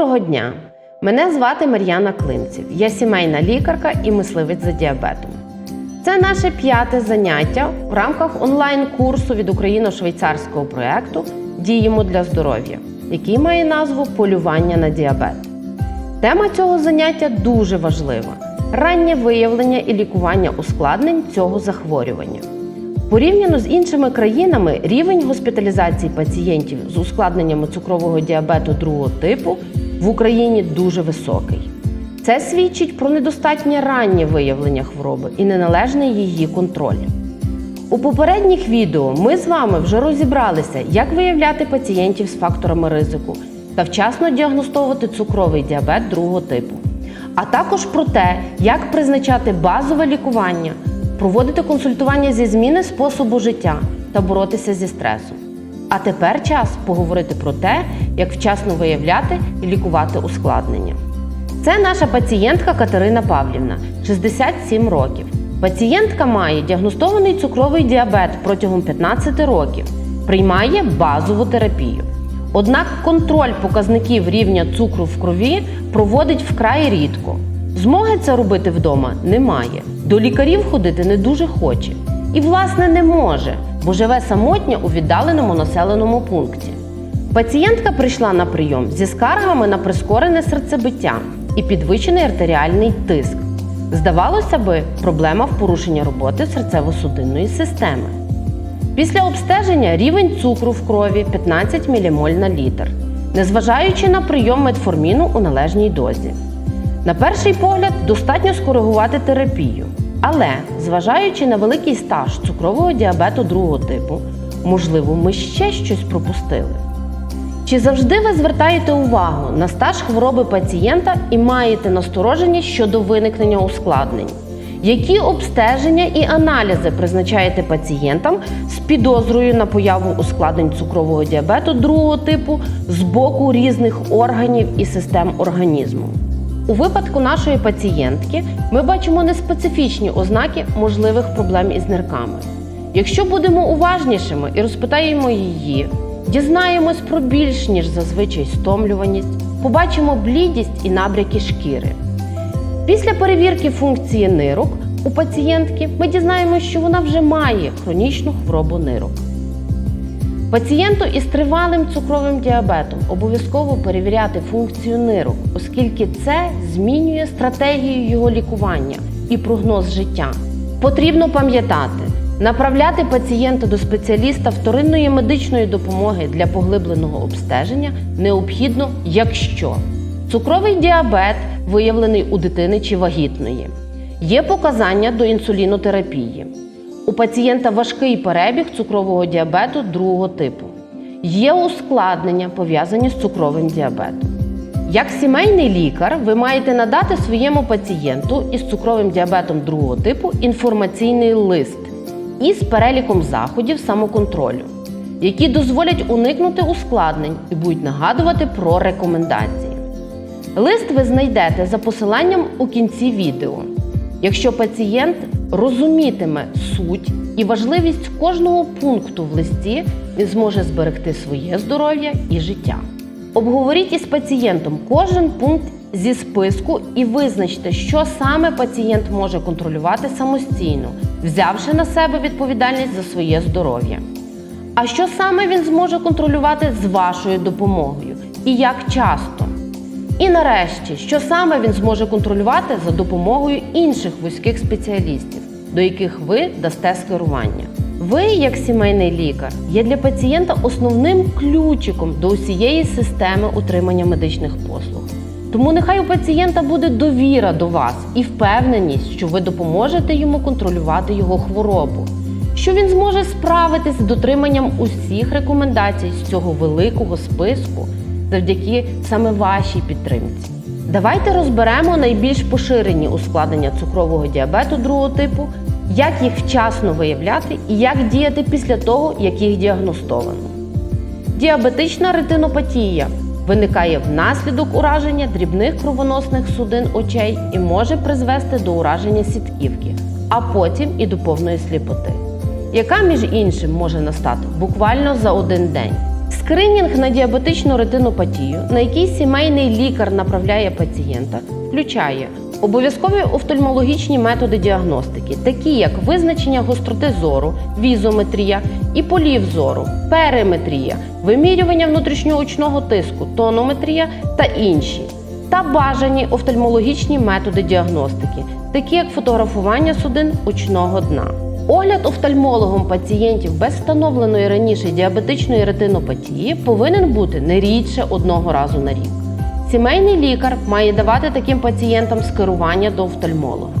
Доброго дня! Мене звати Мар'яна Климців. Я сімейна лікарка і мисливець за діабетом. Це наше п'яте заняття в рамках онлайн-курсу від україно-швейцарського проєкту Діємо для здоров'я, який має назву Полювання на діабет. Тема цього заняття дуже важлива: раннє виявлення і лікування ускладнень цього захворювання. Порівняно з іншими країнами, рівень госпіталізації пацієнтів з ускладненнями цукрового діабету другого типу в Україні дуже високий. Це свідчить про недостатнє раннє виявлення хвороби і неналежний її контроль. У попередніх відео ми з вами вже розібралися, як виявляти пацієнтів з факторами ризику та вчасно діагностовувати цукровий діабет другого типу, а також про те, як призначати базове лікування, проводити консультування зі зміни способу життя та боротися зі стресом. А тепер час поговорити про те, як вчасно виявляти і лікувати ускладнення. Це наша пацієнтка Катерина Павлівна, 67 років. Пацієнтка має діагностований цукровий діабет протягом 15 років, приймає базову терапію. Однак контроль показників рівня цукру в крові проводить вкрай рідко. Змоги це робити вдома немає. До лікарів ходити не дуже хоче. І, власне, не може, бо живе самотньо у віддаленому населеному пункті. Пацієнтка прийшла на прийом зі скаргами на прискорене серцебиття і підвищений артеріальний тиск. Здавалося би, проблема в порушенні роботи серцево-судинної системи. Після обстеження рівень цукру в крові 15 мілімоль на літр, незважаючи на прийом метформіну у належній дозі. На перший погляд, достатньо скоригувати терапію. Але, зважаючи на великий стаж цукрового діабету другого типу, можливо, ми ще щось пропустили. Чи завжди ви звертаєте увагу на стаж хвороби пацієнта і маєте настороження щодо виникнення ускладнень? Які обстеження і аналізи призначаєте пацієнтам з підозрою на появу ускладнень цукрового діабету другого типу з боку різних органів і систем організму? У випадку нашої пацієнтки ми бачимо неспецифічні ознаки можливих проблем із нирками. Якщо будемо уважнішими і розпитаємо її, дізнаємось про більш ніж зазвичай стомлюваність, побачимо блідість і набряки шкіри. Після перевірки функції нирок у пацієнтки ми дізнаємося, що вона вже має хронічну хворобу нирок. Пацієнту із тривалим цукровим діабетом обов'язково перевіряти функцію нирок, оскільки це змінює стратегію його лікування і прогноз життя. Потрібно пам'ятати, направляти пацієнта до спеціаліста вторинної медичної допомоги для поглибленого обстеження необхідно, якщо цукровий діабет виявлений у дитини чи вагітної, є показання до інсулінотерапії. У пацієнта важкий перебіг цукрового діабету другого типу. Є ускладнення, пов'язані з цукровим діабетом. Як сімейний лікар, ви маєте надати своєму пацієнту із цукровим діабетом другого типу інформаційний лист із переліком заходів самоконтролю, які дозволять уникнути ускладнень і будуть нагадувати про рекомендації. Лист ви знайдете за посиланням у кінці відео. Якщо пацієнт розумітиме суть і важливість кожного пункту в листі, він зможе зберегти своє здоров'я і життя. Обговоріть із пацієнтом кожен пункт зі списку і визначте, що саме пацієнт може контролювати самостійно, взявши на себе відповідальність за своє здоров'я. А що саме він зможе контролювати з вашою допомогою і як часто? І нарешті, що саме він зможе контролювати за допомогою інших вузьких спеціалістів, до яких ви дасте скерування. Ви, як сімейний лікар, є для пацієнта основним ключиком до усієї системи утримання медичних послуг. Тому нехай у пацієнта буде довіра до вас і впевненість, що ви допоможете йому контролювати його хворобу, що він зможе справитись з дотриманням усіх рекомендацій з цього великого списку завдяки саме вашій підтримці. Давайте розберемо найбільш поширені ускладнення цукрового діабету другого типу, як їх вчасно виявляти і як діяти після того, як їх діагностовано. Діабетична ретинопатія виникає внаслідок ураження дрібних кровоносних судин очей і може призвести до ураження сітківки, а потім і до повної сліпоти, яка, між іншим, може настати буквально за один день. Скринінг на діабетичну ретинопатію, на який сімейний лікар направляє пацієнта, включає обов'язкові офтальмологічні методи діагностики, такі як визначення гостроти зору, візометрія і полів зору, периметрія, вимірювання внутрішньоочного тиску, тонометрія та інші, та бажані офтальмологічні методи діагностики, такі як фотографування судин очного дна. Огляд офтальмологом пацієнтів без встановленої раніше діабетичної ретинопатії повинен бути не рідше одного разу на рік. Сімейний лікар має давати таким пацієнтам скерування до офтальмолога.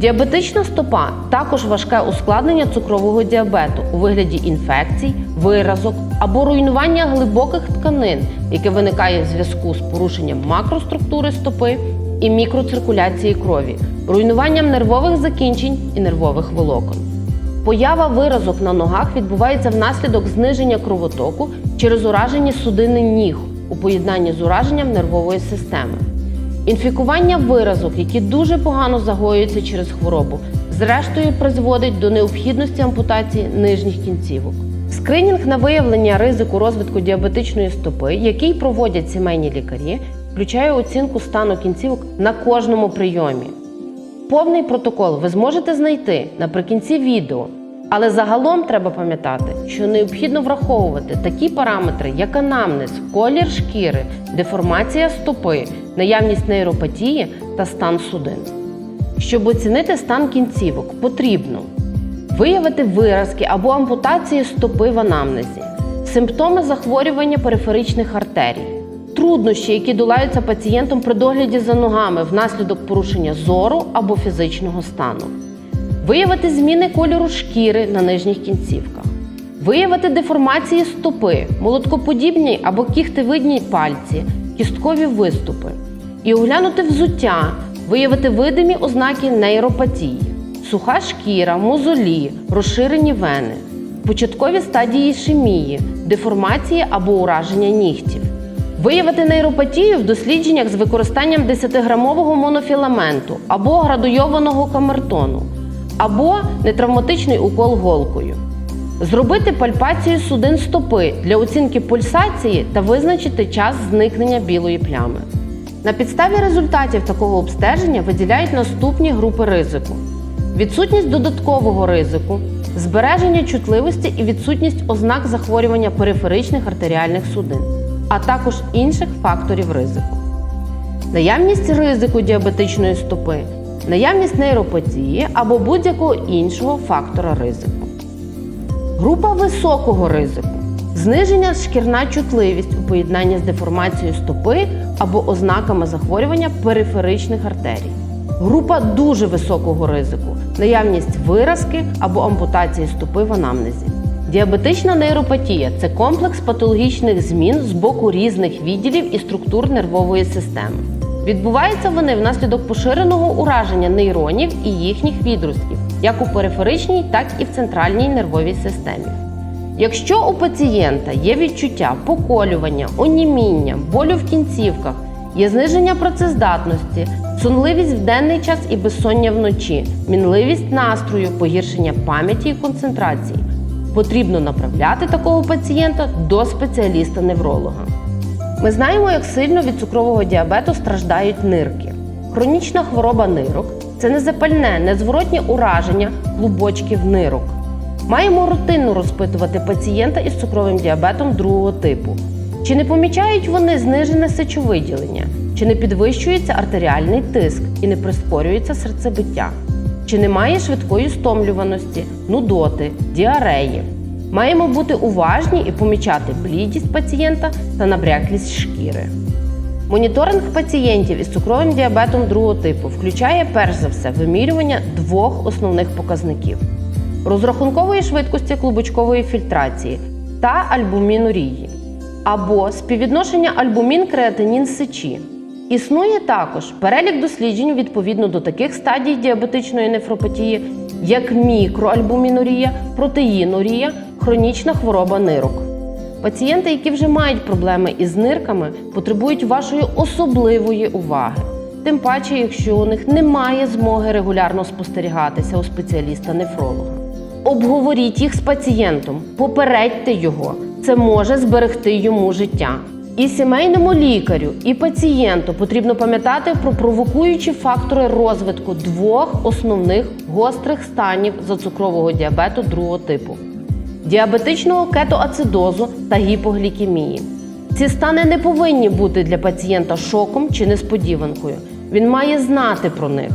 Діабетична стопа також важке ускладнення цукрового діабету у вигляді інфекцій, виразок або руйнування глибоких тканин, яке виникає в зв'язку з порушенням макроструктури стопи і мікроциркуляції крові, руйнуванням нервових закінчень і нервових волокон. Поява виразок на ногах відбувається внаслідок зниження кровотоку через уражені судини ніг у поєднанні з ураженням нервової системи. Інфікування виразок, які дуже погано загоюються через хворобу, зрештою призводить до необхідності ампутації нижніх кінцівок. Скринінг на виявлення ризику розвитку діабетичної стопи, який проводять сімейні лікарі, включає оцінку стану кінцівок на кожному прийомі. Повний протокол ви зможете знайти наприкінці відео, але загалом треба пам'ятати, що необхідно враховувати такі параметри, як анамнез, колір шкіри, деформація стопи, наявність нейропатії та стан судин. Щоб оцінити стан кінцівок, потрібно виявити виразки або ампутації стопи в анамнезі, симптоми захворювання периферичних артерій, труднощі, які долаються пацієнтом при догляді за ногами внаслідок порушення зору або фізичного стану, виявити зміни кольору шкіри на нижніх кінцівках, виявити деформації стопи, молоткоподібні або кіхтевидні пальці, кісткові виступи, і оглянути взуття, виявити видимі ознаки нейропатії, суха шкіра, мозолі, розширені вени, початкові стадії ішемії, деформації або ураження нігтів. Виявити нейропатію в дослідженнях з використанням 10-грамового монофіламенту або градуйованого камертону, або нетравматичний укол голкою. Зробити пальпацію судин стопи для оцінки пульсації та визначити час зникнення білої плями. На підставі результатів такого обстеження виділяють наступні групи ризику: відсутність додаткового ризику, збереження чутливості і відсутність ознак захворювання периферичних артеріальних судин, а також інших факторів ризику. Наявність ризику діабетичної стопи, наявність нейропатії або будь-якого іншого фактора ризику. Група високого ризику зниження шкірна чутливість у поєднанні з деформацією стопи або ознаками захворювання периферичних артерій. Група дуже високого ризику наявність виразки або ампутації стопи в анамнезі. Діабетична нейропатія це комплекс патологічних змін з боку різних відділів і структур нервової системи. Відбуваються вони внаслідок поширеного ураження нейронів і їхніх відростків, як у периферичній, так і в центральній нервовій системі. Якщо у пацієнта є відчуття поколювання, оніміння, болю в кінцівках, є зниження працездатності, сонливість в денний час і безсоння вночі, мінливість настрою, погіршення пам'яті і концентрації, потрібно направляти такого пацієнта до спеціаліста-невролога. Ми знаємо, як сильно від цукрового діабету страждають нирки. Хронічна хвороба нирок це незапальне, незворотнє ураження клубочків нирок. Маємо рутинно розпитувати пацієнта із цукровим діабетом другого типу. Чи не помічають вони знижене сечовиділення, чи не підвищується артеріальний тиск і не прискорюється серцебиття, чи немає швидкої стомлюваності, нудоти, діареї. Маємо бути уважні і помічати блідість пацієнта та набряклість шкіри. Моніторинг пацієнтів із цукровим діабетом другого типу включає перш за все вимірювання двох основних показників: розрахункової швидкості клубочкової фільтрації та альбумінурії, або співвідношення альбумін-креатинін сечі. Існує також перелік досліджень відповідно до таких стадій діабетичної нефропатії, як мікроальбумінурія, протеїнурія, хронічна хвороба нирок. Пацієнти, які вже мають проблеми із нирками, потребують вашої особливої уваги. Тим паче, якщо у них немає змоги регулярно спостерігатися у спеціаліста-нефролога. Обговоріть їх з пацієнтом, попередьте його. це може зберегти йому життя. І сімейному лікарю, і пацієнту потрібно пам'ятати про провокуючі фактори розвитку двох основних гострих станів зацукрового діабету другого типу діабетичного кетоацидозу та гіпоглікемії. Ці стани не повинні бути для пацієнта шоком чи несподіванкою. Він має знати про них.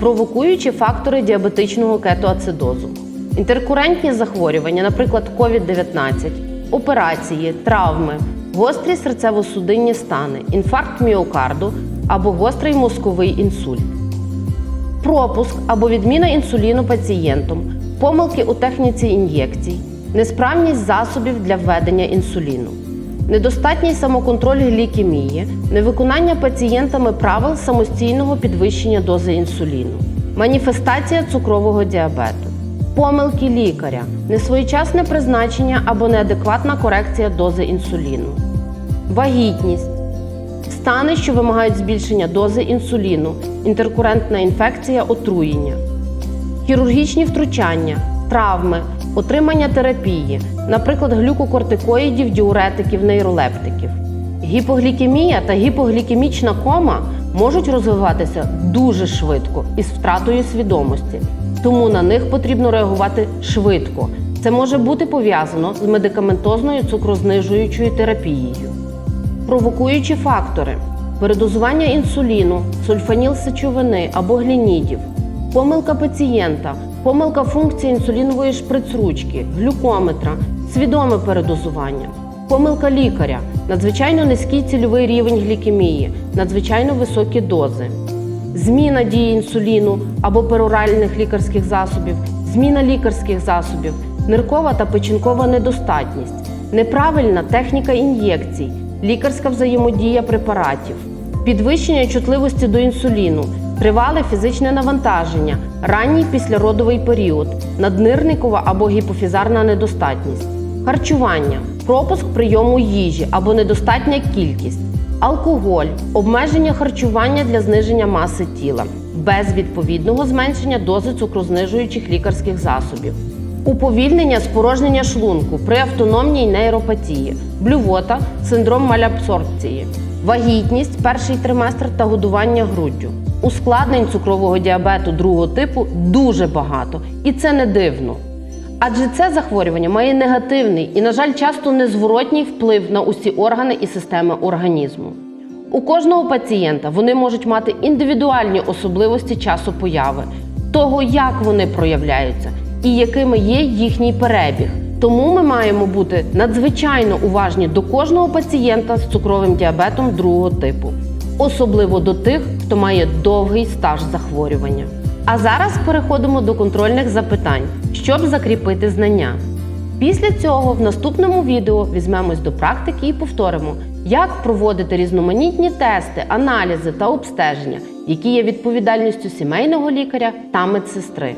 Провокуючі фактори діабетичного кетоацидозу. Інтеркурентні захворювання, наприклад, COVID-19, операції, травми, гострі серцево-судинні стани, інфаркт міокарду або гострий мозковий інсульт. Пропуск або відміна інсуліну пацієнтом, помилки у техніці ін'єкцій, несправність засобів для введення інсуліну, недостатній самоконтроль глікемії, невиконання пацієнтами правил самостійного підвищення дози інсуліну, маніфестація цукрового діабету, помилки лікаря, несвоєчасне призначення або неадекватна корекція дози інсуліну, вагітність. Стани, що вимагають збільшення дози інсуліну, інтеркурентна інфекція, отруєння, хірургічні втручання, травми, отримання терапії, наприклад, глюкокортикоїдів, діуретиків, нейролептиків. Гіпоглікемія та гіпоглікемічна кома можуть розвиватися дуже швидко із втратою свідомості, тому на них потрібно реагувати швидко. Це може бути пов'язано з медикаментозною цукрознижуючою терапією. Провокуючі фактори: передозування інсуліну, сульфаніл сечовини або глінідів, помилка пацієнта, помилка функції інсулінової шприцручки, глюкометра, свідоме передозування, помилка лікаря, надзвичайно низький цільовий рівень глікемії, надзвичайно високі дози, зміна дії інсуліну або пероральних лікарських засобів, зміна лікарських засобів, ниркова та печінкова недостатність, неправильна техніка ін'єкцій, лікарська взаємодія препаратів, підвищення чутливості до інсуліну, тривале фізичне навантаження, ранній післяродовий період, наднирникова або гіпофізарна недостатність, харчування, пропуск прийому їжі або недостатня кількість, алкоголь, обмеження харчування для зниження маси тіла, без відповідного зменшення дози цукрознижуючих лікарських засобів. Уповільнення спорожнення шлунку при автономній нейропатії, блювота, синдром малябсорбції, вагітність, перший триместр та годування груддю. Ускладнень цукрового діабету другого типу дуже багато, і це не дивно. Адже це захворювання має негативний і, на жаль, часто незворотній вплив на усі органи і системи організму. У кожного пацієнта вони можуть мати індивідуальні особливості часу появи, того, як вони проявляються і якими є їхній перебіг. Тому ми маємо бути надзвичайно уважні до кожного пацієнта з цукровим діабетом другого типу, особливо до тих, хто має довгий стаж захворювання. А зараз переходимо до контрольних запитань, щоб закріпити знання. Після цього в наступному відео візьмемось до практики і повторимо, як проводити різноманітні тести, аналізи та обстеження, які є відповідальністю сімейного лікаря та медсестри.